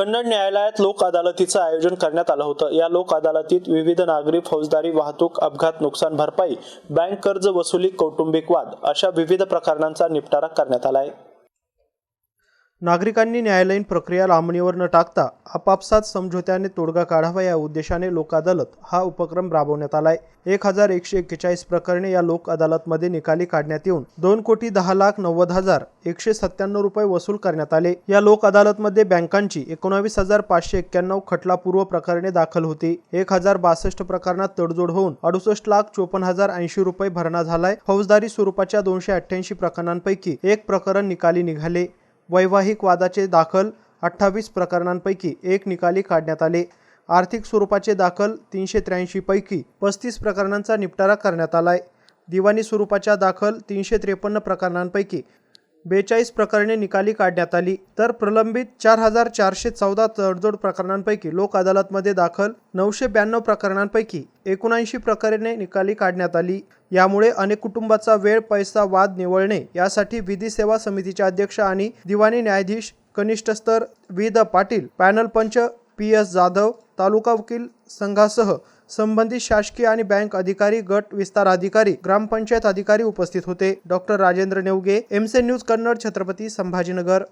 कन्नड न्यायालयात लोक अदालतीचं आयोजन करण्यात आलं होतं. या लोक अदालतीत विविध नागरी फौजदारी वाहतूक अपघात नुकसान भरपाई बँक कर्ज वसुली कौटुंबिक वाद अशा विविध प्रकरणांचा निपटारा करण्यात आला आहे. नागरिकांनी न्यायालयीन प्रक्रिया लांबणीवर न टाकता आपापसात समझोत्याने तोडगा काढावा या उद्देशाने लोक अदालत हा उपक्रम राबवण्यात आलाय. एक हजार एकशे एक्केचाळीस प्रकरणे या लोक अदालतमध्ये निकाली काढण्यात येऊन दोन कोटी दहा लाख नव्वद हजार एकशे सत्त्याण्णव रुपये वसूल करण्यात आले. या लोक अदालतमध्ये बँकांची एकोणावीस हजार पाचशे एक्क्याण्णव खटलापूर्व प्रकरणे दाखल होती. एक हजार बासष्ट प्रकरणात तडजोड होऊन अडुसष्ट लाख चोपन्न हजार ऐंशी रुपये भरणा झालाय. फौजदारी स्वरूपाच्या दोनशे अठ्ठ्याऐंशी प्रकरणांपैकी एक प्रकरण निकाली निघाले. वैवाहिक वादाचे दाखल अठ्ठावीस प्रकरणांपैकी एक निकाली काढण्यात आले. आर्थिक स्वरूपाचे दाखल तीनशे त्र्याऐंशीपैकी पस्तीस प्रकरणांचा निपटारा करण्यात आलाय. दिवाणी स्वरूपाच्या दाखल तीनशे त्रेपन्न प्रकरणांपैकी बेचाळीस प्रकरणे निकाली काढण्यात आली. तर प्रलंबित चार हजार चारशे चौदा तडजोड प्रकरणांपैकी लोक अदालतमध्ये दाखल नऊशे ब्याण्णव प्रकरणांपैकी एकोणऐंशी प्रकरणे निकाली काढण्यात आली. यामुळे अनेक कुटुंबाचा वेळ पैसा वाद निवळणे यासाठी विधी सेवा समितीचे अध्यक्ष आणि दिवाणी न्यायाधीश कनिष्ठ स्तर वि. द. पाटील पॅनल पंच पी. एस. जाधव तालुका वकील संघासह संबंधित शासकीय आणि बँक अधिकारी गट विस्तार अधिकारी ग्रामपंचायत अधिकारी उपस्थित होते. डॉक्टर राजेंद्र नेवगे एमसे न्यूज कन्नड छत्रपती संभाजीनगर.